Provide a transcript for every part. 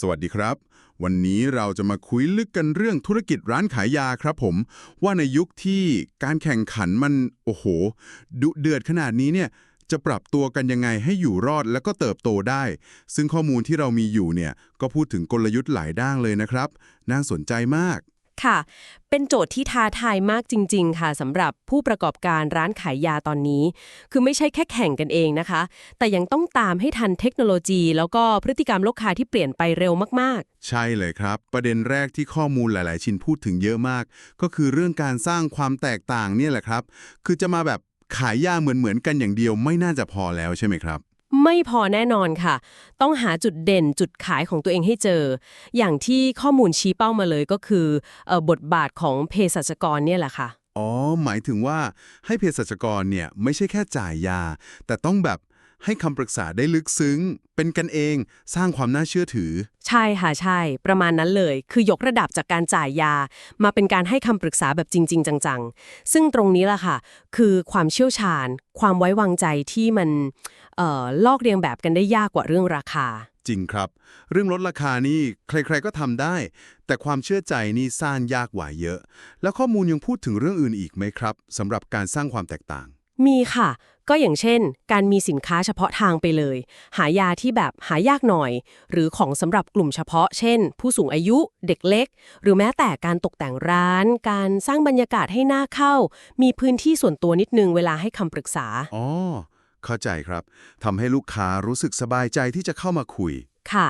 สวัสดีครับ วันนี้เราจะมาคุยลึกกันเรื่องธุรกิจร้านขายยาครับผม ว่าในยุคที่การแข่งขันมันโอ้โห ดุเดือดขนาดนี้เนี่ยจะปรับตัวกันยังไงให้อยู่รอดแล้วก็เติบโตได้ ซึ่งข้อมูลที่เรามีอยู่เนี่ยก็พูดถึงกลยุทธ์หลายด้านเลยนะครับ น่าสนใจมาก ค่ะ เป็นโจทย์ที่ท้าทายมากจริง ๆ ค่ะสำหรับผู้ประกอบการร้านขายยาตอนนี้ คือไม่ใช่แค่แข่งกันเองนะคะ แต่ยังต้องตามให้ทันเทคโนโลยี แล้วก็พฤติกรรมลูกค้าที่เปลี่ยนไปเร็วมากๆ ใช่เลยครับ ประเด็นแรกที่ข้อมูลหลาย ๆ ชิ้นพูดถึงเยอะมาก ก็คือเรื่องการสร้างความแตกต่างเนี่ยแหละครับ คือจะมาแบบขายยาเหมือนๆกันอย่างเดียวไม่น่าจะพอแล้วใช่ไหมครับ ไม่พอแน่นอนค่ะ ต้องหาจุดเด่นจุดขายของตัวเองให้เจอ อย่างที่ข้อมูลชี้เป้ามาเลยก็คือเอ่อบทบาทของเภสัชกรเนี่ยแหละค่ะ อ๋อ หมายถึงว่าให้เภสัชกรเนี่ยไม่ใช่แค่จ่ายยา แต่ต้องแบบ ให้คำปรึกษาได้ลึกซึ้ง เป็นกันเองสร้างความน่าเชื่อถือ ใช่ค่ะใช่ ประมาณนั้นเลย คือยกระดับจากการจ่ายยา มาเป็นการให้คำปรึกษาแบบจริง ๆ จังๆ ซึ่งตรงนี้แหละค่ะ คือความเชี่ยวชาญ ความไว้วางใจที่มันเอ่อลอกเรียงแบบกันได้ยากกว่าเรื่องราคา จริงครับ เรื่องลดราคานี่ใครๆก็ทำได้ แต่ความเชื่อใจนี่สร้างยากกว่าเยอะ แล้วข้อมูลยังพูดถึงเรื่องอื่นอีกไหมครับสำหรับการสร้างความแตกต่างมีค่ะ ก็อย่างเช่น การมีสินค้าเฉพาะทางไปเลย หายาที่แบบหายากหน่อย หรือของสำหรับกลุ่มเฉพาะ เช่น ผู้สูงอายุเด็กเล็ก หรือแม้แต่การตกแต่งร้าน การสร้างบรรยากาศให้น่าเข้า มีพื้นที่ส่วนตัวนิดนึงเวลาให้คำปรึกษาอ๋อเข้าใจครับทำให้ลูกค้ารู้สึกสบายใจที่จะเข้ามาคุยค่ะ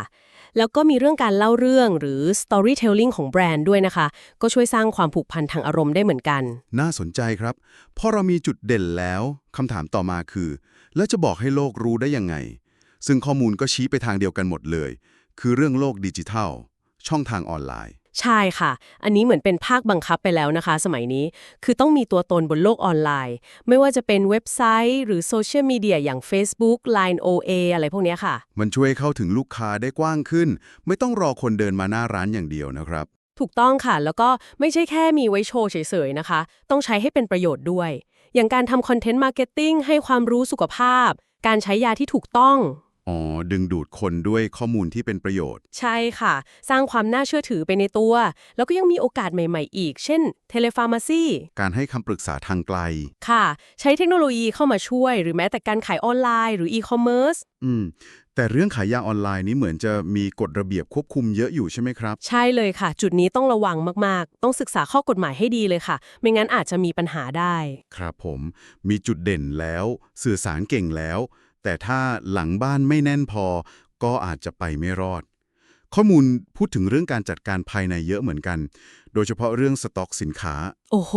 แล้วก็มีเรื่องการเล่าเรื่องหรือ storytelling ของแบรนด์ด้วยนะคะ ก็ช่วยสร้างความผูกพันทางอารมณ์ได้เหมือนกัน น่าสนใจครับพอเรามีจุดเด่นแล้วคำถามต่อมาคือ แล้วจะบอกให้โลกรู้ได้ยังไง ซึ่งข้อมูลก็ชี้ไปทางเดียวกันหมดเลย คือเรื่องโลกดิจิทัล ช่องทางออนไลน์ ใช่ค่ะ อันนี้เหมือนเป็นภาคบังคับไปแล้วนะคะ สมัยนี้ คือต้องมีตัวตนบนโลกออนไลน์ ไม่ว่าจะเป็นเว็บไซต์หรือโซเชียลมีเดียอย่าง Facebook Line OA อะไรพวกเนี้ยค่ะ มันช่วยเข้าถึงลูกค้าได้กว้างขึ้น ไม่ต้องรอคนเดินมาหน้าร้านอย่างเดียวนะครับ ถูกต้องค่ะ แล้วก็ไม่ใช่แค่มีไว้โชว์เฉยๆนะคะ ต้องใช้ให้เป็นประโยชน์ด้วย อย่างการทำคอนเทนต์มาร์เก็ตติ้งให้ความรู้สุขภาพ การใช้ยาที่ถูกต้อง อ๋อ ดึงดูดคนด้วยข้อมูลที่เป็นประโยชน์ ใช่ค่ะ สร้างความน่าเชื่อถือไปในตัว แล้วก็ยังมีโอกาสใหม่ๆอีก เช่น เทเลฟาร์มาซีการให้คำปรึกษาทางไกล ค่ะ ใช้เทคโนโลยีเข้ามาช่วย หรือแม้แต่การขายออนไลน์หรืออีคอมเมิร์ซอืม แต่เรื่องขายยาออนไลน์นี้เหมือนจะมีกฎระเบียบควบคุมเยอะอยู่ใช่ไหมครับ ใช่เลยค่ะ จุดนี้ต้องระวังมากๆ ต้องศึกษาข้อกฎหมายให้ดีเลยค่ะ ไม่งั้นอาจจะมีปัญหาได้ ครับผม มีจุดเด่นแล้ว สื่อสารเก่งแล้ว แต่ถ้าหลังบ้านไม่แน่นพอ ก็อาจจะไปไม่รอด ข้อมูลพูดถึงเรื่องการจัดการภายในเยอะเหมือนกัน โดยเฉพาะเรื่องสต็อกสินค้า โอ้โห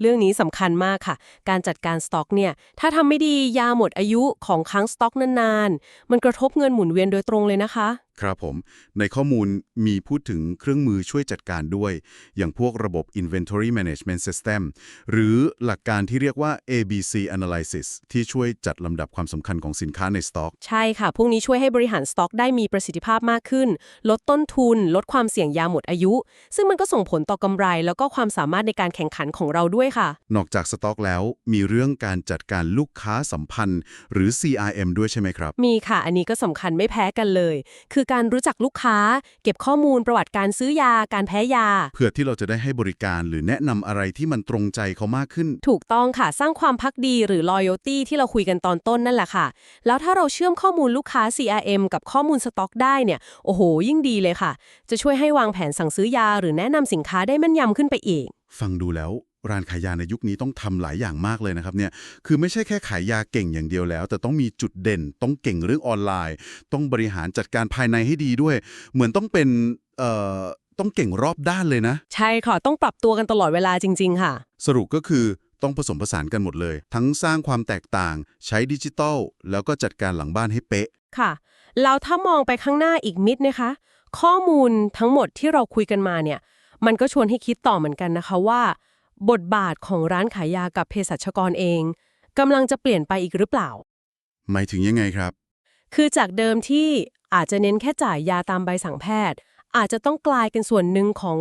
เรื่องนี้สำคัญมากค่ะ การจัดการสต็อกเนี่ย ถ้าทำไม่ดียาหมดอายุของค้างสต็อกนานๆ มันกระทบเงินหมุนเวียนโดยตรงเลยนะคะ ครับผม ในข้อมูลมีพูดถึงเครื่องมือช่วยจัดการด้วย อย่างพวกระบบ Inventory Management System หรือหลักการที่เรียกว่า ABC Analysis ที่ช่วยจัดลำดับความสำคัญของสินค้าในสต็อก ใช่ค่ะ พวกนี้ช่วยให้บริหารสต็อกได้มีประสิทธิภาพมากขึ้น ลดต้นทุน ลดความเสี่ยงยาหมดอายุ ซึ่งมันก็ส่งผลต่อกำไร แล้วก็ความสามารถในการแข่งขันของเราด้วยค่ะ นอกจากสต็อกแล้ว มีเรื่องการจัดการลูกค้าสัมพันธ์ หรือ CRM ด้วยใช่ไหมครับ มีค่ะ อันนี้ก็สำคัญไม่แพ้กันเลย คือการรู้จักลูกค้า เก็บข้อมูลประวัติการซื้อยา การแพ้ยา เพื่อที่เราจะได้ให้บริการหรือแนะนำอะไรที่มันตรงใจเขามากขึ้น ถูกต้องค่ะ สร้างความพักดีหรือ loyalty ที่เราคุยกันตอนต้นนั่นแหละค่ะ แล้วถ้าเราเชื่อมข้อมูลลูกค้า CRM กับข้อมูลสต็อกได้เนี่ย โอ้โห ยิ่งดีเลยค่ะ จะช่วยให้วางแผนสั่งซื้อยา หรือแนะนำสินค้าได้แม่นยำขึ้นไปอีก ฟังดูแล้ว ร้านขายยาในยุคนี้ต้องทำหลายอย่างมากเลยนะครับเนี่ยคือไม่ใช่แค่ขายยาเก่งอย่างเดียวแล้ว แต่ต้องมีจุดเด่น ต้องเก่งเรื่องออนไลน์ ต้องบริหารจัดการภายในให้ดีด้วย เหมือนต้องเป็นเอ่อต้องเก่งรอบด้านเลยนะ ใช่ค่ะ ต้องปรับตัวกันตลอดเวลาจริง ๆ ค่ะ สรุปก็คือต้องผสมผสานกันหมดเลย ทั้งสร้างความแตกต่าง ใช้ดิจิทัลแล้วก็จัดการหลังบ้านให้เป๊ะ ค่ะ แล้วถ้ามองไปข้างหน้าอีกมิดนะคะ ข้อมูลทั้งหมดที่เราคุยกันมาเนี่ย มันก็ชวนให้คิดต่อเหมือนกันนะคะว่า บทบาทของร้านขายยากับเภสัชกรเองกำลังจะเปลี่ยนไปอีกหรือเปล่า หมายถึงยังไงครับ คือจากเดิมที่อาจจะเน้นแค่จ่ายยาตามใบสั่งแพทย์ อาจจะต้องกลายเป็นส่วนหนึ่งของ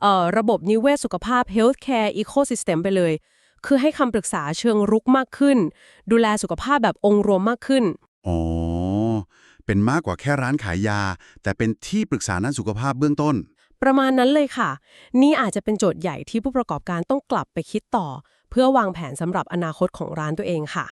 เออระบบนิเวศสุขภาพ healthcare ecosystem ไปเลย คือให้คำปรึกษาเชิงรุกมากขึ้น ดูแลสุขภาพแบบองค์รวมมากขึ้น อ๋อเเป็นมากกว่าแค่ร้านขายยา แต่เป็นที่ปรึกษาด้านสุขภาพเบื้องต้น ประมาณนั้นเลยค่ะ นี่อาจจะเป็นโจทย์ใหญ่ที่ผู้ประกอบการต้องกลับไปคิดต่อ เพื่อวางแผนสำหรับอนาคตของร้านตัวเองค่ะ